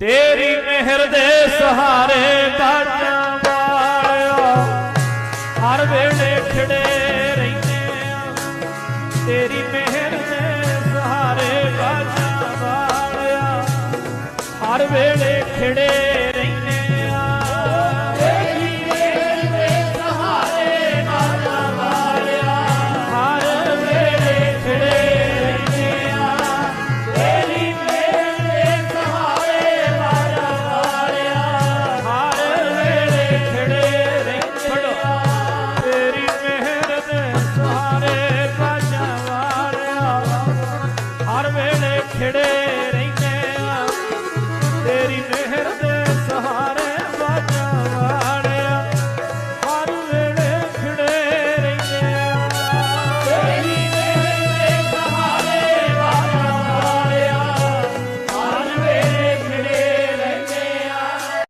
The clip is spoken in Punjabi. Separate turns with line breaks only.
ਤੇਰੀ ਮਿਹਰ ਦੇ ਸਹਾਰੇ ਬਾਜਾਂ ਵਾਲਿਆ। ਹਰ ਵੇਲੇ ਖੜੇ ਰਹਿੰਦੇ ਆ। ਤੇਰੀ ਮਿਹਰ ਦੇ ਸਹਾਰੇ ਬਾਜਾਂ ਵਾਲਿਆ। ਹਰ ਵੇਲੇ ਖੜੇ છેડે